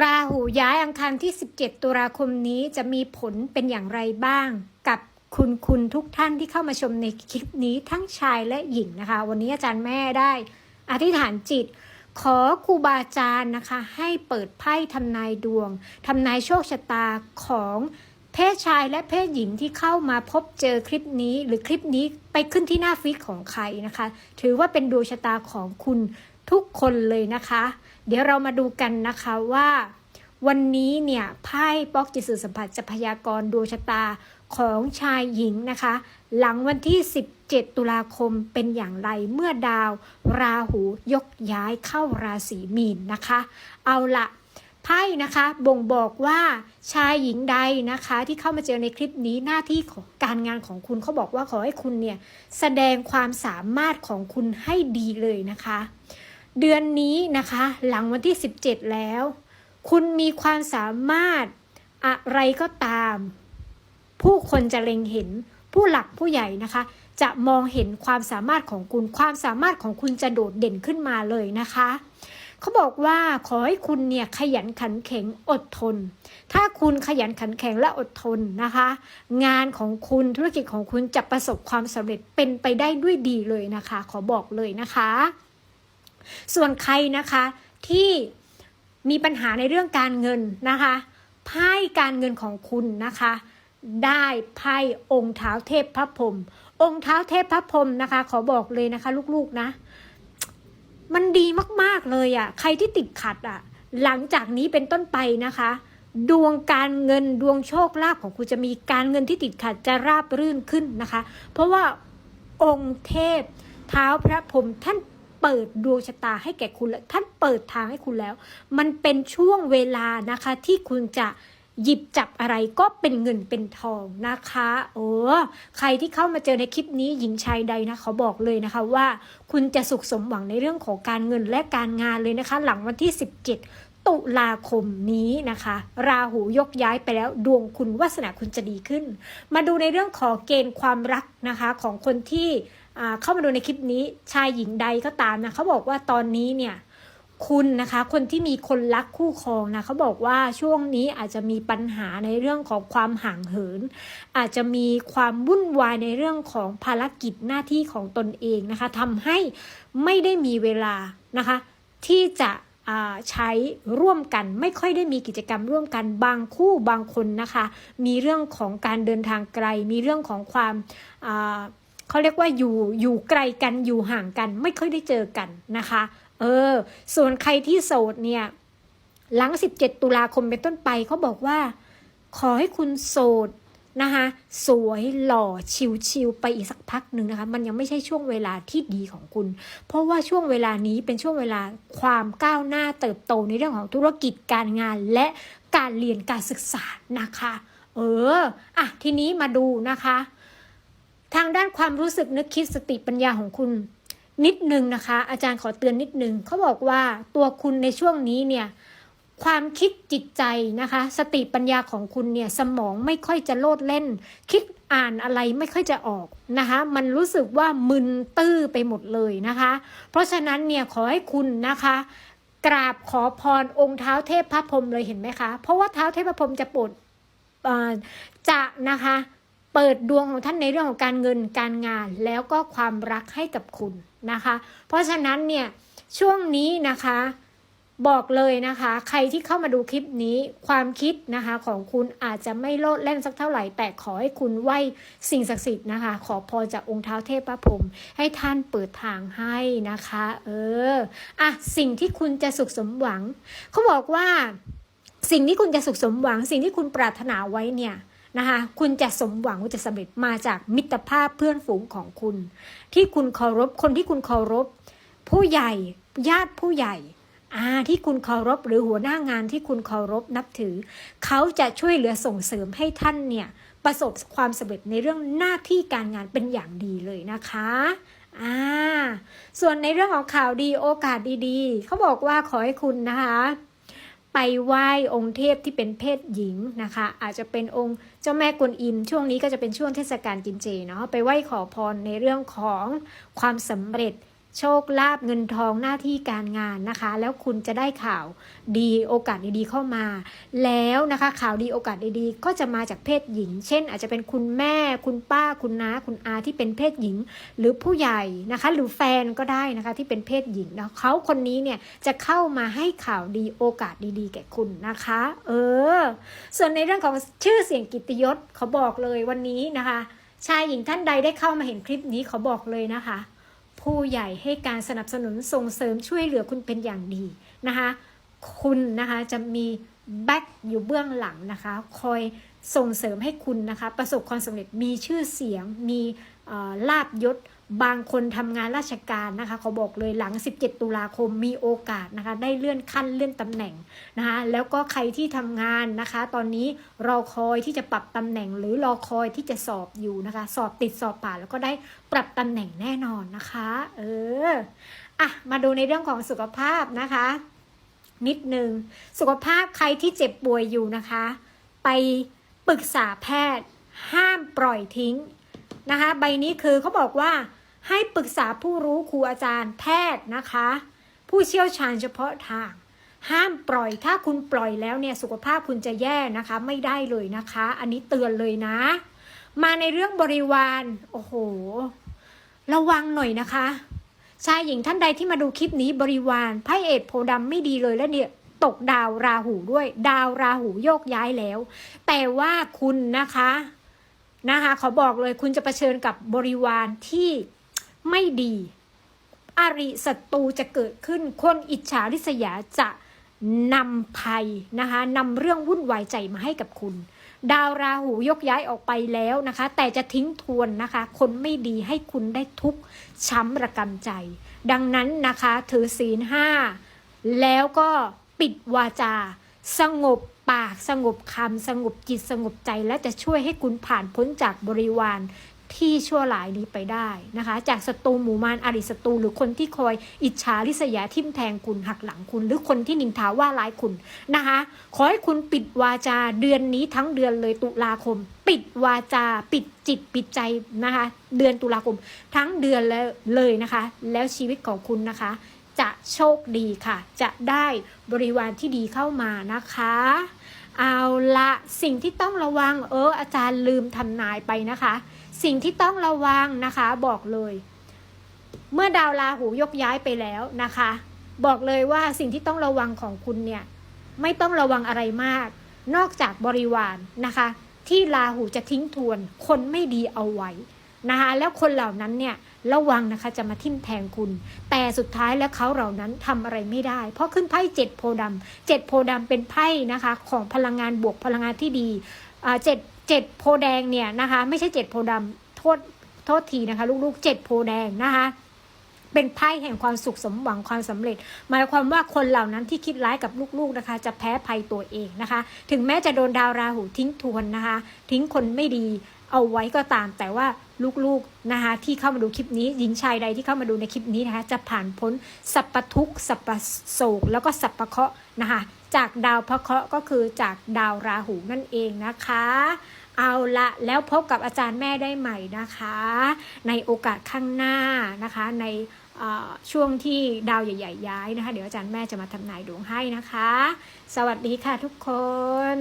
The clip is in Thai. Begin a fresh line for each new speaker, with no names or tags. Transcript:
ราหูย้ายอังคารที่ 17 ตุลาคมนี้จะมีผลเป็นอย่างไรบ้าง กับคุณคุณทุกท่านที่เข้ามาชมในคลิปนี้ทั้งชายและหญิงนะคะ วันนี้อาจารย์แม่ได้อธิษฐานจิต ขอครูบาอาจารย์นะคะ ให้เปิดไพ่ทำนายดวงทำนายโชคชะตาของเพศชายและเพศหญิงที่เข้ามาพบเจอคลิปนี้หรือคลิปนี้ไปขึ้นที่หน้าฟีดของใครนะคะ ถือว่าเป็นดวงชะตาของคุณ ทุกคนเลยนะคะ เดี๋ยวเรามาดูกันนะคะว่า วันนี้เนี่ยไพ่ป๊อกจิตสื่อสัมผัสจะพยากรณ์ดวงชะตาของชายหญิงนะคะ หลังวันที่ 17 ตุลาคมเป็นอย่างไรเมื่อดาว ราหูยกย้ายเข้าราศีมีนนะคะ เอาละไพ่นะคะบ่งบอกว่าชายหญิงใดนะคะที่เข้ามาเจอในคลิปนี้หน้าที่ของการงานของคุณเขาบอกว่าขอให้คุณเนี่ยแสดงความสามารถของคุณให้ดีเลยนะคะ เดือนนี้นะคะ หลังวันที่ 17 แล้ว คุณมีความสามารถอะไรก็ตาม ผู้คนจะเล็งเห็นผู้หลักผู้ใหญ่นะคะ จะมองเห็นความสามารถของคุณ ความสามารถของคุณจะโดดเด่นขึ้นมาเลยนะคะเขาบอกว่าขอให้คุณเนี่ยขยันขันแข็งอดทน ถ้าคุณขยันขันแข็งและอดทนนะคะ งานของคุณธุรกิจของคุณจะประสบความสำเร็จเป็นไปได้ด้วยดีเลยนะคะ ขอบอกเลยนะคะ ส่วนใครนะคะที่มีปัญหาในเรื่องการเงินนะคะไพ่การเงินของคุณนะคะ ได้ไพ่องค์เท้าเทพพระพรหมองค์เท้าเทพพระพรหมนะคะ ขอบอกเลยนะคะ ลูกๆนะ มันดีมากๆเลยอะ่ะ ใครที่ติดขัดอะ่ะ หลังจากนี้เป็นต้นไปนะคะ ดวงการเงินดวงโชคลาภของคุณจะมีการเงินที่ติดขัดจะราบรื่นขึ้นนะคะ เพราะว่าองค์เทพเท้าพระพรหมท่าน เปิดดวงชะตาให้แก่คุณแล้วท่านเปิดทางให้คุณแล้ว มันเป็นช่วงเวลานะคะที่คุณจะหยิบจับอะไรก็เป็นเงินเป็นทองนะคะโอ้ใครที่เข้ามาเจอในคลิปนี้หญิงชายใดนะเขาบอกเลยนะคะว่า คุณจะสุขสมหวังในเรื่องของการเงินและการงานเลยนะคะ หลังวันที่ 17ตุลาคมนี้นะคะ ราหูยกย้ายไปแล้วดวงคุณวาสนาคุณจะดีขึ้น มาดูในเรื่องของเกณฑ์ความรักนะคะของคนที่ เข้ามาดูในคลิปนี้ชายหญิงใดก็ตามนะเขาบอกว่าตอนนี้เนี่ยคุณนะคะคนที่มีคนรักคู่ครองนะเขาบอกว่าช่วงนี้อาจจะมีปัญหาในเรื่องของความห่างเหิน อาจจะมีความวุ่นวายในเรื่องของภารกิจหน้าที่ของตนเองนะคะทำให้ไม่ได้มีเวลานะคะ ที่จะใช้ร่วมกันไม่ค่อยได้มีกิจกรรมร่วมกันบางคู่บางคนนะคะ มีเรื่องของการเดินทางไกล มีเรื่องของความ เขาเรียกว่าอยู่อยู่ไกลกันอยู่ห่างกันไม่ค่อยได้เจอกันนะคะ เออ ส่วนใครที่โสดเนี่ย หลัง 17 ตุลาคมเป็นต้นไปเขาบอกว่า ขอให้คุณโสดนะคะสวยหล่อชิวๆไปอีกสักพักหนึ่งนะคะ มันยังไม่ใช่ช่วงเวลาที่ดีของคุณ เพราะว่าช่วงเวลานี้เป็นช่วงเวลาความก้าวหน้าเติบโตในเรื่องของธุรกิจการงานและการเรียนการศึกษานะคะ เอออะทีนี้มาดูนะคะ ทางด้านความรู้สึกนึกคิดสติปัญญาของคุณนิดนึงนะคะ อาจารย์ขอเตือนนิดนึงเขาบอกว่าตัวคุณในช่วงนี้เนี่ยความคิดจิตใจนะคะ สติปัญญาของคุณเนี่ยสมองไม่ค่อยจะโลดเล่น คิดอ่านอะไรไม่ค่อยจะออกนะคะ มันรู้สึกว่ามึนตื้อไปหมดเลยนะคะ เพราะฉะนั้นเนี่ยขอให้คุณนะคะกราบขอพรองค์เท้าเทพพระพรหมเลยเห็นไหมคะ เพราะว่าเท้าเทพพระพรหมจะโปรดจะนะคะ เปิดดวงของท่านในเรื่องของการเงินการงาน แล้วก็ความรักให้กับคุณนะคะ เพราะฉะนั้นเนี่ยช่วงนี้นะคะบอกเลยนะคะ ใครที่เข้ามาดูคลิปนี้ความคิดนะคะของคุณอาจจะไม่โลดเล่นสักเท่าไหร่ แต่ขอให้คุณไหวสิ่งศักดิ์สิทธิ์นะคะ ขอพรจากองค์เท้าเทพพระพรหมให้ท่านเปิดทางให้นะคะ เอออะสิ่งที่คุณจะสุขสมหวัง เขาบอกว่า สิ่งที่คุณจะสุขสมหวัง สิ่งที่คุณปรารถนาไว้เนี่ย นะคะคุณจะสมหวังคุณจะสำเร็จมาจากมิตรภาพเพื่อนฝูงของคุณ ที่คุณเคารพคนที่คุณเคารพ ผู้ใหญ่ญาติผู้ใหญ่อาที่คุณเคารพหรือหัวหน้างานที่คุณเคารพนับถือ เขาจะช่วยเหลือส่งเสริมให้ท่านเนี่ยประสบความสำเร็จในเรื่องหน้าที่การงานเป็นอย่างดีเลยนะคะอ่าส่วนในเรื่องของข่าวดีโอกาสดีๆ เขาบอกว่าขอให้คุณนะคะ ไปไหว้องค์เทพที่เป็นเพศหญิงนะคะ อาจจะเป็นองค์เจ้าแม่กวนอิม ช่วงนี้ก็จะเป็นช่วงเทศกาลกินเจเนาะไปไหว้ขอพรในเรื่องของความสำเร็จ โชคลาภเงินทองหน้าที่การงานนะคะ แล้วคุณจะได้ข่าวดีโอกาสดีๆเข้ามา แล้วนะคะข่าวดีโอกาสดีๆก็จะมาจากเพศหญิง เช่น อาจจะเป็นคุณแม่ คุณป้าคุณน้าคุณอาที่เป็นเพศหญิง หรือผู้ใหญ่นะคะ หรือแฟนก็ได้นะคะที่เป็นเพศหญิงนะเขาคนนี้เนี่ยจะเข้ามาให้ข่าวดีโอกาสดีๆ แก่คุณนะคะ เออ ส่วนในเรื่องของชื่อเสียงกิติยศเขาบอกเลยวันนี้นะคะชายหญิงท่านใดได้เข้ามาเห็นคลิปนี้เขาบอกเลยนะคะ ผู้ใหญ่ให้การสนับสนุนส่งเสริมช่วยเหลือคุณเป็นอย่างดีนะคะคุณนะคะจะมีแบ็กอยู่เบื้องหลังนะคะ คอยส่งเสริมให้คุณนะคะ ประสบความสำเร็จมีชื่อเสียงมี ลาบยศบางคนทำงานราชการนะคะเขาบอกเลยหลัง 17 ตุลาคมมีโอกาสนะคะ ได้เลื่อนขั้นเลื่อนตำแหน่งนะคะแล้วก็ใครที่ทำงานนะคะ ตอนนี้รอคอยที่จะปรับตำแหน่ง หรือรอคอยที่จะสอบอยู่นะคะ สอบติดสอบผ่านแล้วก็ได้ปรับตำแหน่งแน่นอนนะคะ เอออะมาดูในเรื่องของสุขภาพนะคะ นิดนึงสุขภาพใครที่เจ็บป่วยอยู่นะคะ ไปปรึกษาแพทย์ ห้ามปล่อยทิ้ง นะคะ ใบนี้คือเขาบอกว่าให้ปรึกษาผู้รู้ครูอาจารย์แพทย์นะคะ ผู้เชี่ยวชาญเฉพาะทาง ห้ามปล่อยถ้าคุณปล่อยแล้วเนี่ยสุขภาพคุณจะแย่นะคะ ไม่ได้เลยนะคะ อันนี้เตือนเลยนะ มาในเรื่องบริวารโอ้โห ระวังหน่อยนะคะชายหญิงท่านใดที่มาดูคลิปนี้บริวารไพ่เอ็ดโพธิ์ดำไม่ดีเลยแล้วเนี่ยตกดาวราหูด้วย ดาวราหูโยกย้ายแล้ว แต่ว่าคุณนะคะ นะคะขอบอกเลยคุณจะเผชิญกับบริวารที่ไม่ดีอริศัตรูจะเกิดขึ้น คนอิจฉาริษยาจะนำภัยนะคะนำเรื่องวุ่นวายใจมาให้กับคุณ ดาวราหูยกย้ายออกไปแล้วนะคะ แต่จะทิ้งทวนนะคะ คนไม่ดีให้คุณได้ทุกช้ำระกำใจ ดังนั้นนะคะถือศีลห้าแล้วก็ปิดวาจา สงบปากสงบคำสงบจิตสงบใจ และจะช่วยให้คุณผ่านพ้นจากบริวารที่ชั่วหลายนี้ไปได้นะคะ จากศัตรูหมู่มารอริศัตรูหรือคนที่คอยอิจฉาริษยาทิมแทงคุณหักหลังคุณ หรือคนที่นินทาว่าร้ายคุณนะคะ ขอให้คุณปิดวาจาเดือนนี้ทั้งเดือนเลยตุลาคม ปิดวาจาปิดจิตปิดใจนะคะ เดือนตุลาคม ทั้งเดือนแล้วเลยนะคะ แล้วชีวิตของคุณนะคะ จะโชคดีค่ะ จะได้บริวารที่ดีเข้ามานะคะ เอาละสิ่งที่ต้องระวังเอออาจารย์ลืมทำนายไปนะคะ สิ่งที่ต้องระวังนะคะบอกเลย เมื่อดาวราหูยกย้ายไปแล้วนะคะ บอกเลยว่าสิ่งที่ต้องระวังของคุณเนี่ยไม่ต้องระวังอะไรมาก นอกจากบริวารนะคะ ที่ราหูจะทิ้งทวนคนไม่ดีเอาไว้ นะคะแล้วคนเหล่านั้นเนี่ยระวังนะคะจะมาทิ่มแทงคุณ แต่สุดท้ายแล้วเขาเหล่านั้นทำอะไรไม่ได้ เพราะขึ้นไพ่เจ็ดโพดำเจ็ดโพดำเป็นไพ่นะคะของพลังงานบวกพลังงานที่ดีเจ็ดเจ็ดโพแดงเนี่ยนะคะไม่ใช่เจ็ดโพดำโทษโทษทีนะคะลูกๆเจ็ดโพแดงนะคะเป็นไพ่แห่งความสุขสมหวังความสำเร็จ หมายความว่าคนเหล่านั้นที่คิดร้ายกับลูกๆนะคะ จะแพ้ภัยตัวเองนะคะ ถึงแม้จะโดนดาวราหูทิ้งทวนนะคะ ทิ้งคนไม่ดี เอาไว้ก็ตาม แต่ว่าลูกๆนะคะที่เข้ามาดูคลิปนี้ หญิงชายใดที่เข้ามาดูในคลิปนี้นะคะจะผ่านพ้นสัพพทุกสัพพโศกแล้วก็สัพพเคราะห์นะคะจากดาวพระเคราะห์ก็คือจากดาวราหูนั่นเองนะคะ เอาละแล้วพบกับอาจารย์แม่ได้ใหม่นะคะ ในโอกาสข้างหน้านะคะในช่วงที่ดาวใหญ่ ๆ ย้ายนะคะ เดี๋ยวอาจารย์แม่จะมาทำนายดวงให้นะคะ สวัสดีค่ะทุกคน